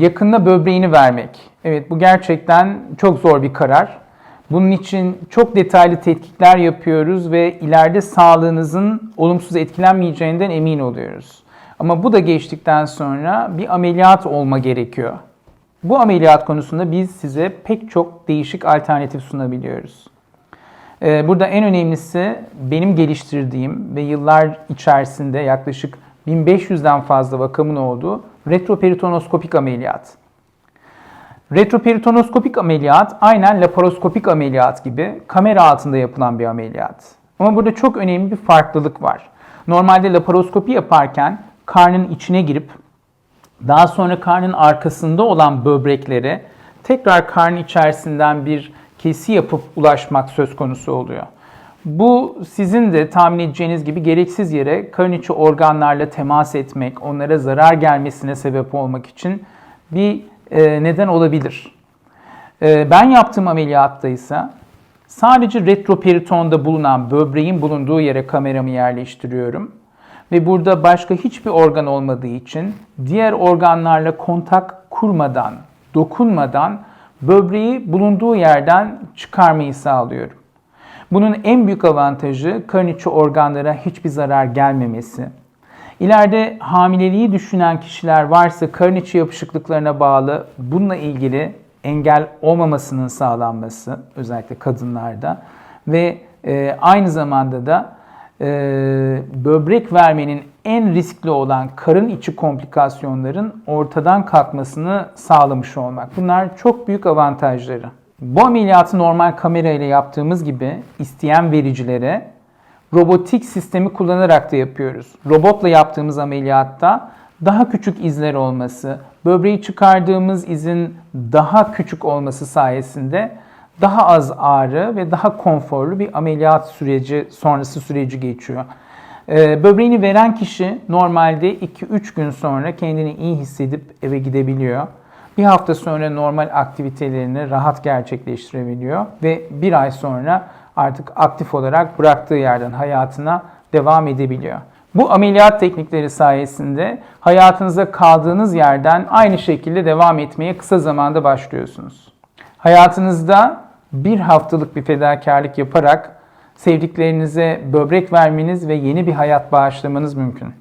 Yakında böbreğini vermek. Evet bu gerçekten çok zor bir karar. Bunun için çok detaylı tetkikler yapıyoruz ve ileride sağlığınızın olumsuz etkilenmeyeceğinden emin oluyoruz. Ama bu da geçtikten sonra bir ameliyat olma gerekiyor. Bu ameliyat konusunda biz size pek çok değişik alternatif sunabiliyoruz. Ee, Burada en önemlisi benim geliştirdiğim ve yıllar içerisinde yaklaşık 1500'den fazla vakamın olduğu retroperitonoskopik ameliyat. Retroperitonoskopik ameliyat aynen laparoskopik ameliyat gibi kamera altında yapılan bir ameliyat. Ama burada çok önemli bir farklılık var. Normalde laparoskopi yaparken karnın içine girip daha sonra karnın arkasında olan böbreklere tekrar karnın içerisinden bir kesi yapıp ulaşmak söz konusu oluyor. Bu sizin de tahmin edeceğiniz gibi gereksiz yere karın içi organlarla temas etmek, onlara zarar gelmesine sebep olmak için bir e, neden olabilir. E, ben yaptığım ameliyatta ise sadece retroperitonda bulunan böbreğin bulunduğu yere kameramı yerleştiriyorum. Ve burada başka hiçbir organ olmadığı için diğer organlarla kontak kurmadan, dokunmadan böbreği bulunduğu yerden çıkarmayı sağlıyorum. Bunun en büyük avantajı karın içi organlara hiçbir zarar gelmemesi. İleride hamileliği düşünen kişiler varsa karın içi yapışıklıklarına bağlı bununla ilgili engel olmamasının sağlanması özellikle kadınlarda ve e, aynı zamanda da e, böbrek vermenin en riskli olan karın içi komplikasyonların ortadan kalkmasını sağlamış olmak. Bunlar çok büyük avantajları. Bu ameliyatı normal kamera ile yaptığımız gibi isteyen vericilere robotik sistemi kullanarak da yapıyoruz. Robotla yaptığımız ameliyatta daha küçük izler olması, böbreği çıkardığımız izin daha küçük olması sayesinde daha az ağrı ve daha konforlu bir ameliyat süreci sonrası süreci geçiyor. Ee, Böbreğini veren kişi normalde 2-3 gün sonra kendini iyi hissedip eve gidebiliyor. Bir hafta sonra normal aktivitelerini rahat gerçekleştirebiliyor ve bir ay sonra artık aktif olarak bıraktığı yerden hayatına devam edebiliyor. Bu ameliyat teknikleri sayesinde hayatınıza kaldığınız yerden aynı şekilde devam etmeye kısa zamanda başlıyorsunuz. Hayatınızda bir haftalık bir fedakarlık yaparak sevdiklerinize böbrek vermeniz ve yeni bir hayat bağışlamanız mümkün.